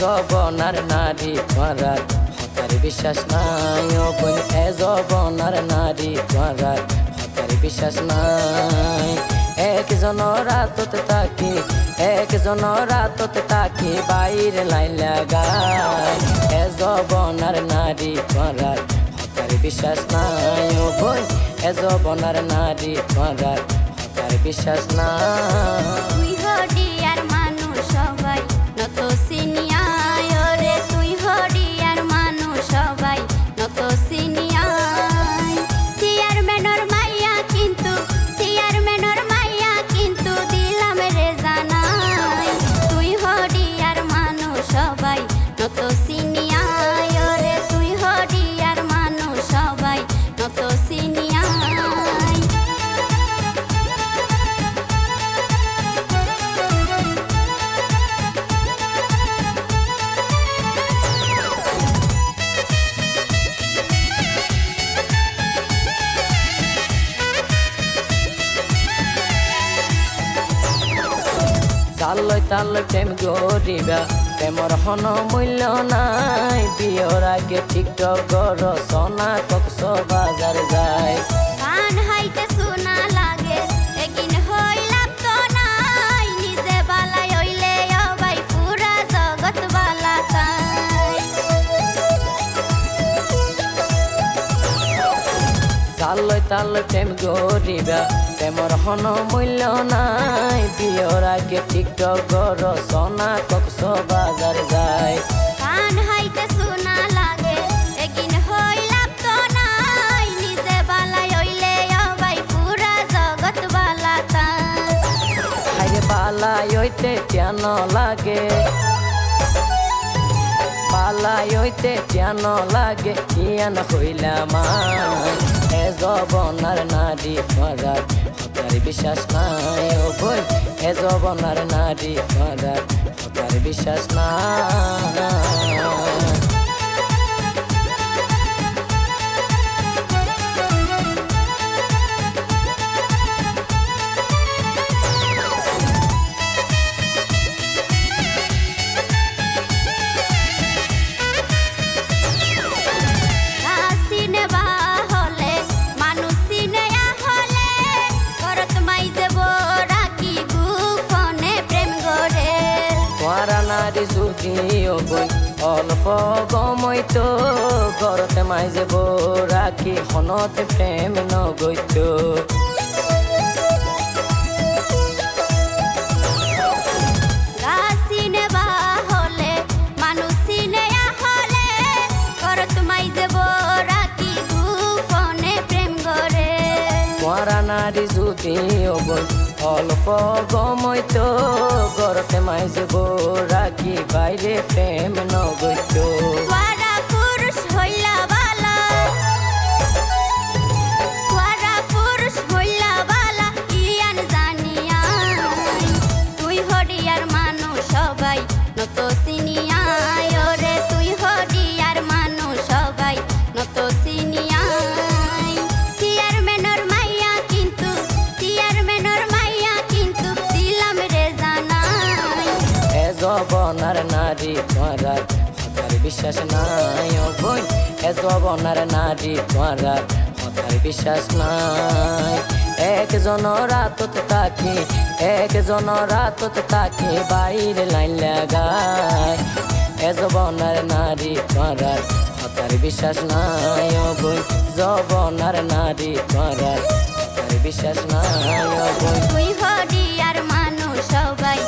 জবনার নারী তোমার হতার বিশ্বাস নাই। ও বোন, এ জবনার নারী তোমার হতার বিশ্বাস নাই। একজন রাতত তাকি একজন রাতত তাকি, বাইরে লাইন লাগায় এ জবনার নারী তোমার হতার বিশ্বাস নাই। ও বোন, এ জবনার নারী তোমার হতার বিশ্বাস নাই। চালই তাল প্রেম গরিবা প্রেমর হন মূল্য নাই বিয়র আগে টিকটক গর সনা কক্স বাজার যায়। গান হাইতে শোনা লাগে একিন হইলাম তো নাই নিজে বালাই হইলে অবাই পুরা জগৎ বালা তাই চালই তাল প্রেম গরিবা প্রেমর হন মূল্য নাই। বিয়র আগে টিকটক সনা কক্স বাজার যায়। গান হাইতে শোনা লাগে একিন হইলাম তো নাই। নিজে বালাই হইলে অবাই পুরা জগৎ বালা তাই হাইরে পালাই হইতে কেন লাগে। পালাই হইতে কেন লাগে? ইয়ান হইলাম এ জবনার নারী মারার হতার বিশ্বাস নাই ও বই। এ জবনার নারী মারার হতার বিশ্বাস নাই। ও বই অল্প গমইতো ঘরতে মাইজে রাখি হনতে প্রেম নগৈত তোমারা নারী জুতি বই অল্প গমইতো ঘরতে গো রাখি বাইরে প্রেম নগৈত। নারী তোমার হতার বিশ্বাস নাই বই। এ জবনার নারী তোমার হতার বিশ্বাস নাই। একজন রাতত তাকি, একজন রাতত তাকি বাইরে লাইন লাগায়। এ জবনার নারী তোমার হতার বিশ্বাস নাই বই। জবনার নারী তোমার বিশ্বাস নাই বই। তুই হডিয়ার মানুষ সবাই